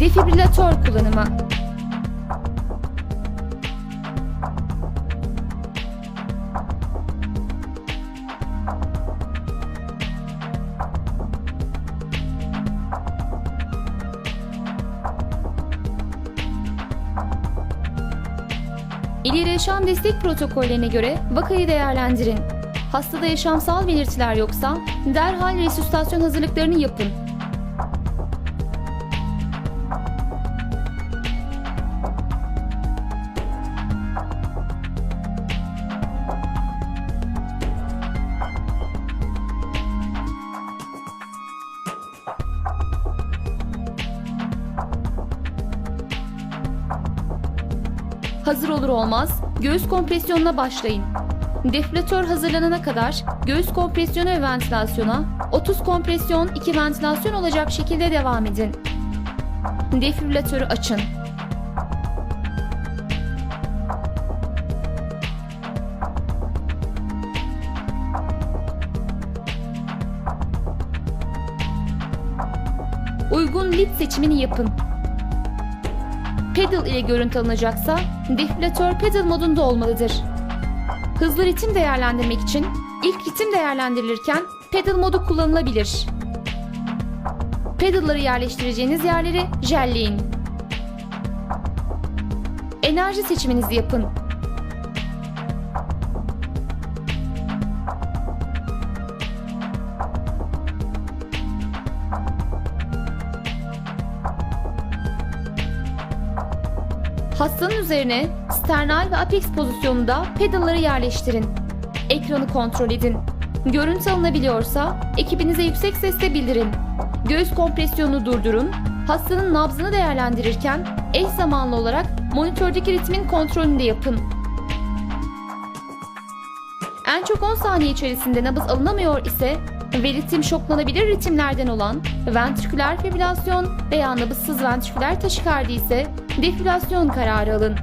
Defibrilatör kullanımı. İleri yaşam destek protokollerine göre vakayı değerlendirin. Hastada yaşamsal belirtiler yoksa derhal resüsitasyon hazırlıklarını yapın. Hazır olur olmaz göğüs kompresyonuna başlayın. Defibrilatör hazırlanana kadar göğüs kompresyonu ve ventilasyona 30 kompresyon 2 ventilasyon olacak şekilde devam edin. Defibrilatörü açın. Uygun lid seçimini yapın. Pedal ile görüntü alınacaksa defibrilatör pedal modunda olmalıdır. Hızlı ritim değerlendirmek için ilk ritim değerlendirilirken pedal modu kullanılabilir. Pedalları yerleştireceğiniz yerleri jelleyin. Enerji seçiminizi yapın. Hastanın üzerine sternal ve apex pozisyonunda pedalları yerleştirin. Ekranı kontrol edin. Görüntü alınabiliyorsa ekibinize yüksek sesle bildirin. Göğüs kompresyonunu durdurun. Hastanın nabzını değerlendirirken eş zamanlı olarak monitördeki ritmin kontrolünü de yapın. En çok 10 saniye içerisinde nabız alınamıyor ise ve ritim şoklanabilir ritimlerden olan ventriküler fibrilasyon veya nabızsız ventriküler taşikardi ise defibrilasyon kararı alın.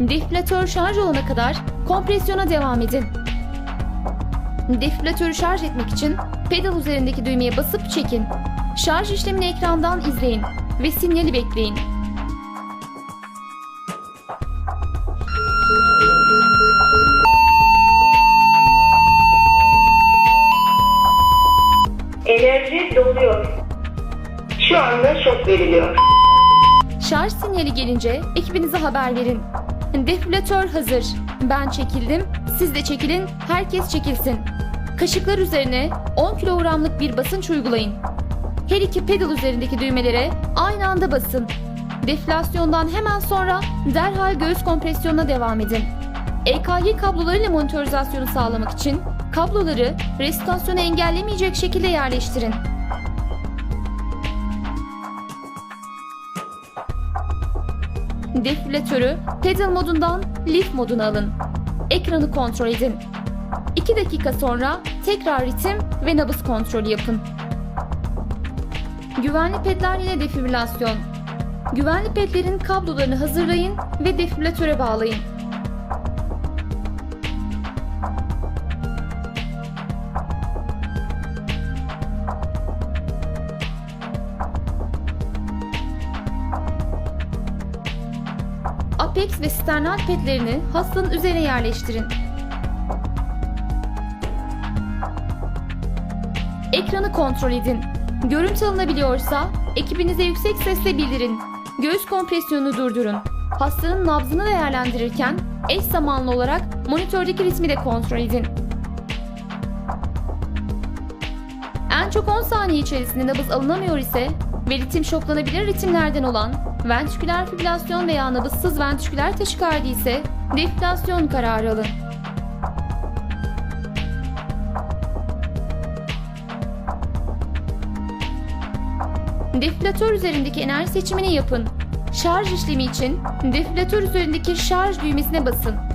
Defibrilatör şarj olana kadar kompresyona devam edin. Defibrilatörü şarj etmek için pedal üzerindeki düğmeye basıp çekin. Şarj işlemini ekrandan izleyin ve sinyali bekleyin. Veriliyor. Şarj sinyali gelince ekibinize haber verin. Defibrilatör hazır. Ben çekildim, siz de çekilin, herkes çekilsin. Kaşıklar üzerine 10 kilogramlık bir basınç uygulayın. Her iki pedal üzerindeki düğmelere aynı anda basın. Deflasyondan hemen sonra derhal göğüs kompresyonuna devam edin. EKG kablolarıyla monitorizasyonu sağlamak için kabloları resitasyonu engellemeyecek şekilde yerleştirin. Defibrilatörü pedal modundan lift moduna alın. Ekranı kontrol edin. 2 dakika sonra tekrar ritim ve nabız kontrolü yapın. Güvenli pedler ile defibrilasyon. Güvenli pedlerin kablolarını hazırlayın ve defibrilatöre bağlayın. Apex ve sternal pedlerini hastanın üzerine yerleştirin. Ekranı kontrol edin. Görüntü alınabiliyorsa ekibinize yüksek sesle bildirin. Göğüs kompresyonunu durdurun. Hastanın nabzını değerlendirirken eş zamanlı olarak monitördeki ritmi de kontrol edin. En çok 10 saniye içerisinde nabız alınamıyor ise ve ritim şoklanabilir ritimlerden olan ventriküler fibrilasyon veya nabızsız ventriküler taşikardi ise defibrilasyon kararı alın. Defibrilatör üzerindeki enerji seçimini yapın. Şarj işlemi için defibrilatör üzerindeki şarj düğmesine basın.